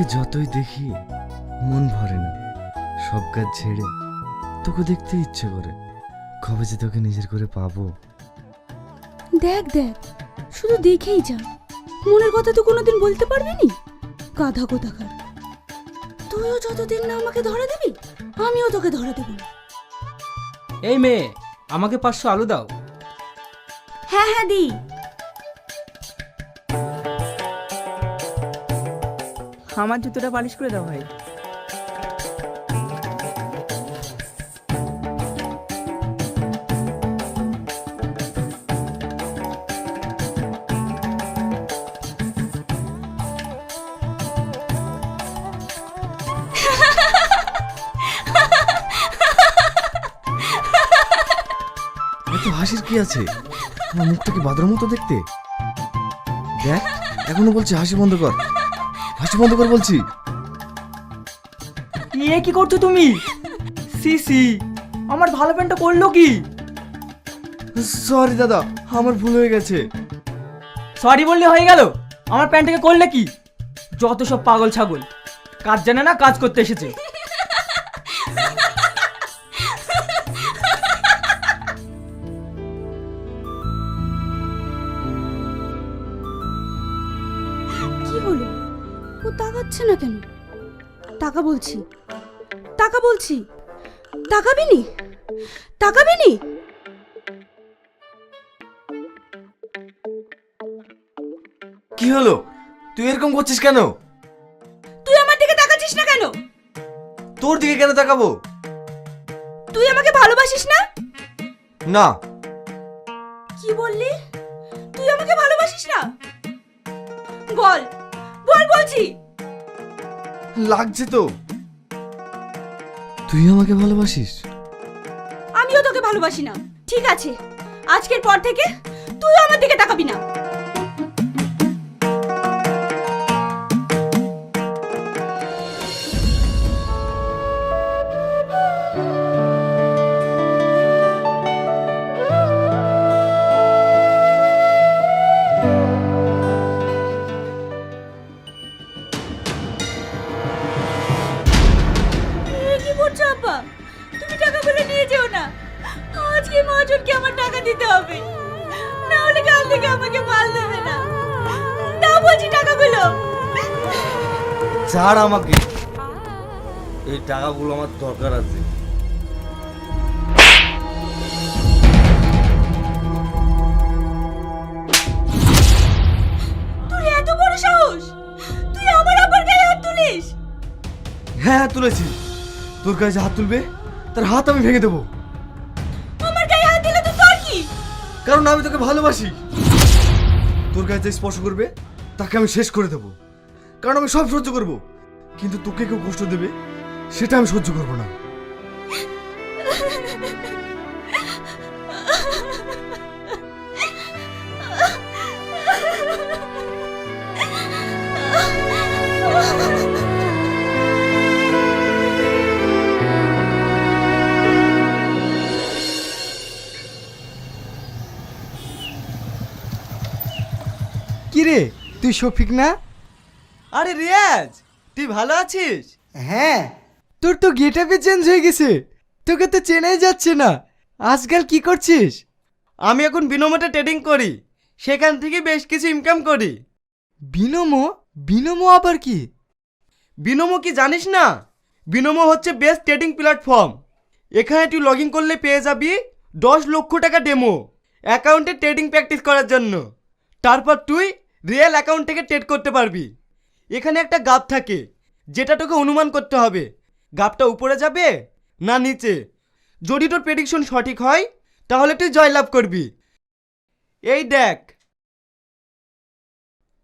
তোকে যতই দেখি মন ভরে না। সব কাজ ছেড়ে তোকে দেখতে ইচ্ছে করে। কবে যে তোকে নিজের করে পাবো। দেখ দেখ শুধু দেখেই যা। মনের কথা তো কোনোদিন বলতে পারবি নি? গাধা কোথাকার তুইও যতদিন না আমাকে ধরা দিবি আমিও তোকে ধরা দেব। না এই মেয়ে আমাকে পাঁচশো আলু দাও। হ্যাঁ হ্যাঁ দি আমার জুতোটা পালিশ করে দাও ভাই। এত হাসির কি আছে? মুখটা কি বাদর মতো দেখতে? দেখ, এখনও বলছি হাসি বন্ধ কর। হাসি বন্ধ কর বলছি। ইয়ে কি করছ তুমি? সি সি আমার ভালো প্যান্টটা করল কি? সরি দাদা আমার ভুল হয়ে গেছে। সরি বললে হয়ে গেল। আমার প্যান্টটাকে করলে কি? যত সব পাগল ছাগল কাজ জানে না কাজ করতে এসেছে। কি হলো? ও তাকাচ্ছে না কেন? টাকা বলছি। টাকা বলছি। তাকাবি নি তাকাবি নি কি হলো? তুই এরকম করছিস কেন? তুই আমার দিকে তাকাচ্ছিস না কেন? তোর দিকে কেন তাকাবো? তুই আমাকে ভালোবাসিস না? না। কি বললি? তুই আমাকে ভালোবাসিস না? বল। বল বলছি। লাগছে তো। তুই আমাকে ভালোবাসিস? আমিও তোকে ভালোবাসি না। ঠিক আছে। আজকের পর থেকে তুই আমার দিকে তাকাবি না। ছাড় আমাকে। এই টাকাগুলো আমার দরকার আছে। হ্যাঁ হ্যাঁ তুলেছি। তোর কাছে হাত তুলবে তার হাত আমি ভেঙে দেবো। আমার গায়ে হাত দিলে তো তোর কি? কারণ আমি তোকে ভালোবাসি। তোর কাছে যে স্পর্শ করবে তাকে আমি শেষ করে দেবো। কারণ আমি সব সহ্য করব। কিন্তু তোকে কেউ কষ্ট দেবে, সেটা আমি সহ্য করব না। কি রে তুই শফিক না? আরে রিয়াজ তুই ভালো আছিস? হ্যাঁ। তোর তো গেটআপে চেঞ্জ হয়ে গেছে। তোকে তো চেনাই যাচ্ছে না। আজকাল কি করছিস? আমি এখন বিনোমোটে ট্রেডিং করি। সেখান থেকে বেশ কিছু ইনকাম করি। বিনমো? বিনমো আবার কি? বিনোমো কি জানিস না? বিনোমো হচ্ছে বেস্ট ট্রেডিং প্ল্যাটফর্ম এখানে তুই লগ ইন করলে পেয়ে যাবি দশ লক্ষ টাকা ডেমো অ্যাকাউন্টে ট্রেডিং প্র্যাকটিস করার জন্য। তারপর তুই রিয়েল অ্যাকাউন্ট থেকে ট্রেড করতে পারবি। এখানে একটা গাপ থাকে যেটা তোকে অনুমান করতে হবে। গাপটা উপরে যাবে না নিচে? যদি তোর প্রেডিকশন সঠিক হয়, তাহলে তুই জয়লাভ করবি। এই দেখ।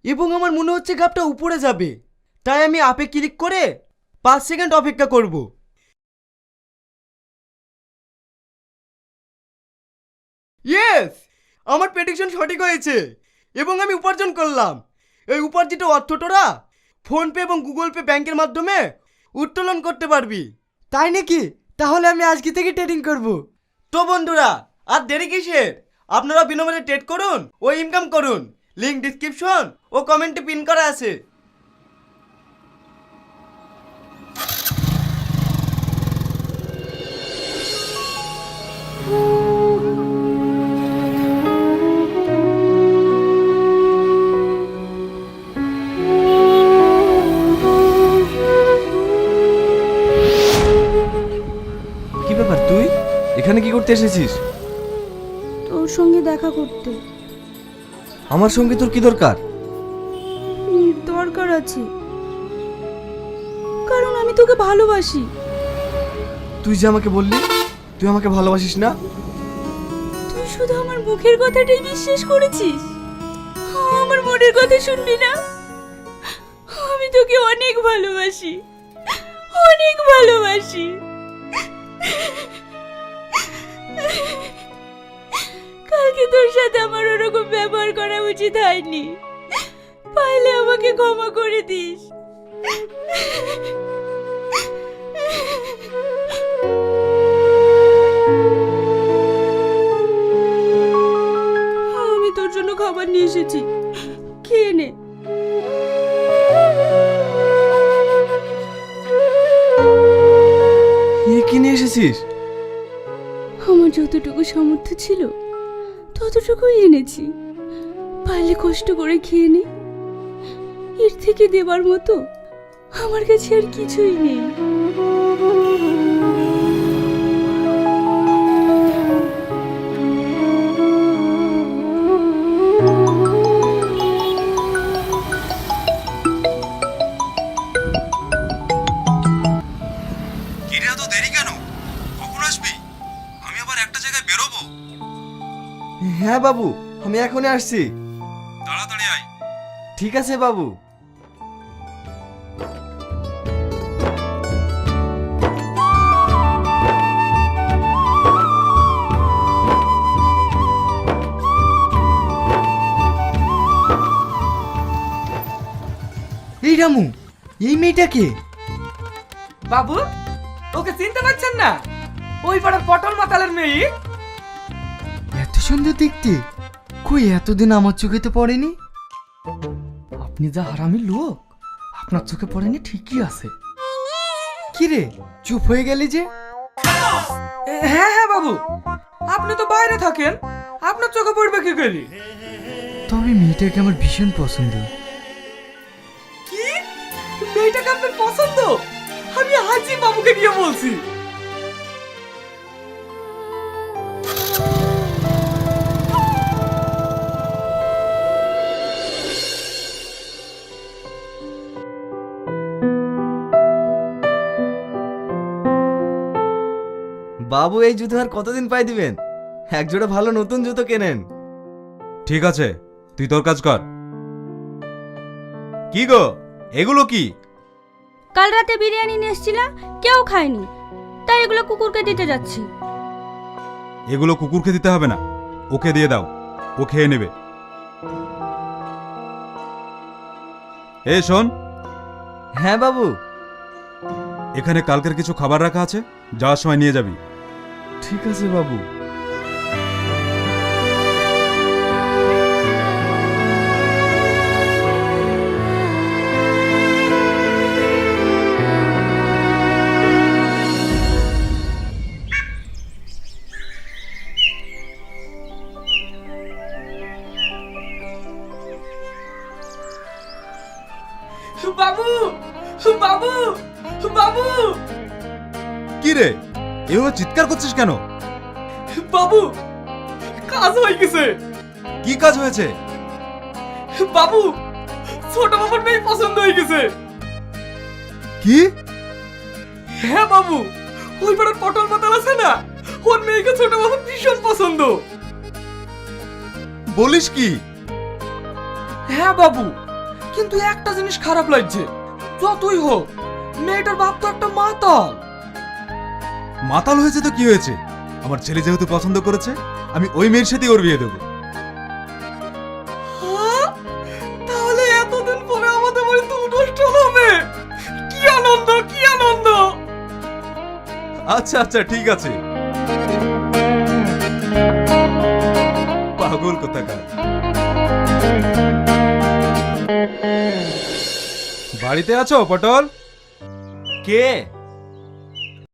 এবং আমার মনে হচ্ছে গাপটা উপরে যাবে, তাই আমি আপে ক্লিক করে পাঁচ সেকেন্ড অপেক্ষা করব। ইয়েস আমার প্রেডিকশন সঠিক হয়েছে, এবং আমি উপার্জন করলাম। এই উপার্জিত অর্থ তোরা ফোনপে এবং গুগল পে ব্যাংকের মাধ্যমে উত্তোলন করতে পারবি। তাই নাকি? তাহলে আমি আজকে থেকে ট্রেডিং করব। তো বন্ধুরা, আর দেরি কিসের? আপনারা বিনোমনে ট্রেড করুন ও ইনকাম করুন। লিঙ্ক ডিসক্রিপশন ও কমেন্টে পিন করা আছে। করতে এসেছিস? তোর সঙ্গে দেখা করতে। আমার সঙ্গে তোর কি দরকার? দরকার আছে। কারণ আমি তোকে ভালোবাসি। তুই যে আমাকে বললি তুই আমাকে ভালোবাসিস না? তুই শুধু আমার মুখের কথাটাই বিশ্বাস করেছিস? আমার মনের কথা শুনবি না? আমি তোকে অনেক ভালোবাসি। অনেক ভালোবাসি। কালকে তোর সাথে আমার ওরকম ব্যবহার করা উচিত হয়নি। পাইলে আমাকে ক্ষমা করে দিস। আমি তোর জন্য খাবার নিয়ে এসেছি। খেয়ে নে। এসেছিস? যতটুকু সামর্থ্য ছিল, ততটুকুই এনেছি। পারলে কষ্ট করে খেয়ে নি। এর থেকে দেবার মতো আমার কাছে আর কিছুই নেই। হ্যাঁ বাবু আমি এখনই আসছি। তাড়াতাড়ি আয়। ঠিক আছে বাবু। এই রামু এই মেয়েটাকে বাবু ওকে চিনতে পারছেন না? ওই পাড়ার পটল মাতালের মেয়ে? সুন্দর দেখতে কই এতদিন আমার চোখে তো পড়েনি? আপনি যা হারামি লোক আপনার চোখে পড়েনি ঠিকই আছে। কি রে চুপ হয়ে গেলি যে? হ্যাঁ হ্যাঁ বাবু। আপনি তো বাইরে থাকেন আপনার চোখে পড়বে কি করে? তবে মেয়েটাকে আমার ভীষণ পছন্দ। কি? মেয়েটাকে আপনার পছন্দ? আমি আজই বাবুকে গিয়ে বলছি। বাবু এই জুতো আর কতদিন পাই দিবেন? এক জোড়া ভালো নতুন জুতো কেনেন। ঠিক আছে তুই তোর কাজ কর। কি গো এগুলো কি? কাল রাতে বিরিয়ানি নিয়ে এসেছিলাম কেউ খায়নি। তাই এগুলো কুকুরকে দিতে যাচ্ছি। এগুলো কুকুরকে দিতে হবে না ওকে দিয়ে দাও ও খেয়ে নেবে। এ শোন। হ্যাঁ বাবু। এখানে কালকের কিছু খাবার রাখা আছে যাওয়ার সময় নিয়ে যাবি। ঠিক আছে বাবু। এভাবে চিৎকার করছিস কেন? বাবু কাজ হয়ে গেছে। কি কাজ হয়েছে? বাবু ছোট বাবুর মেয়ে পছন্দ হয়ে গেছে। কি? হ্যাঁ বাবু ওই পাড়ার পটল মাতাল আছে না? ওর মেয়েকে ছোট বাবুর ভীষণ পছন্দ। বলিস কি? হ্যাঁ বাবু কিন্তু একটা জিনিস খারাপ লাগছে। যতই হোক মেয়েটার বাপ তো একটা মাতাল। মাতাল হয়েছে তো কি হয়েছে? আমার ছেলে যেহেতু পছন্দ করেছে আমি ওই মেয়ের সাথে ওর বিয়ে দেবো। হ্যাঁ? তাহলে এতদিন পরে আমাদের হবে। কি আনন্দ কি আনন্দ? আচ্ছা আচ্ছা ঠিক আছে। পাগল কোথাকার। বাড়িতে আছো পটল? কে?